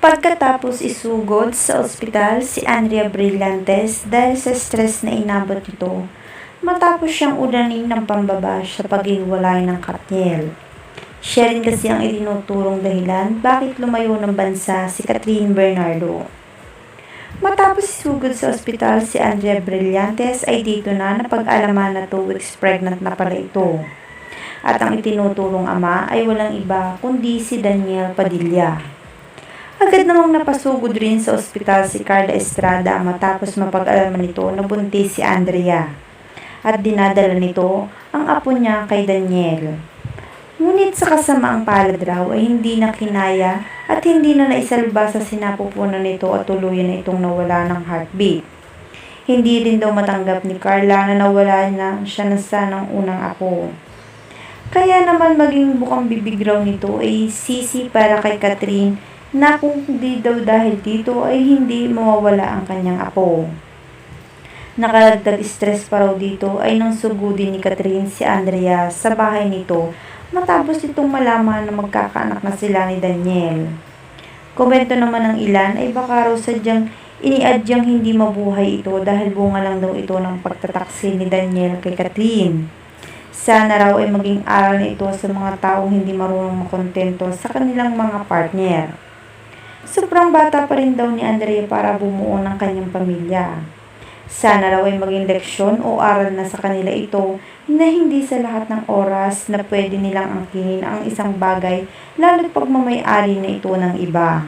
Pagkatapos isugod sa ospital si Andrea Brillantes dahil sa stress na inabot nito, matapos siyang udanin ng pambaba sa paghiwalay ng Katniel. Siya rin kasi ang itinuturong dahilan bakit lumayo ng bansa si Catherine Bernardo. Matapos isugod sa ospital si Andrea Brillantes ay dito na napag-alaman na 2 weeks pregnant na pala ito. At ang itinuturong ama ay walang iba kundi si Daniel Padilla. Agad namang napasugod rin sa ospital si Carla Estrada matapos mapag-alaman nito na buntis si Andrea. At dinadala nito ang apo niya kay Daniel. Ngunit sa kasamaang palad raw ay hindi na kinaya at hindi na naisalba sa sinapupunan nito at tuluyan na itong nawala ng heartbeat. Hindi rin daw matanggap ni Carla na nawala na siya na sanang unang apo. Kaya naman maging bukang bibig raw nito ay sisi para kay Catherine na kung hindi daw dahil dito ay hindi mawawala ang kanyang apo. Nakalagdag stress pa raw dito ay nang sugudin ni Catherine si Andrea sa bahay nito matapos itong malaman na magkakaanak na sila ni Daniel. Komento naman ng ilan ay baka raw sadyang iniadyang hindi mabuhay ito dahil bunga lang daw ito ng pagtataksil ni Daniel kay Catherine. Sana raw ay maging aral na ito sa mga taong hindi marunong makontento sa kanilang mga partner. Sobrang bata pa rin daw ni Andrea para bumuo ng kanyang pamilya. Sana raw ay maging leksyon o aral na sa kanila ito na hindi sa lahat ng oras na pwede nilang angkinin ang isang bagay lalo't pag mamay-ari na ito ng iba.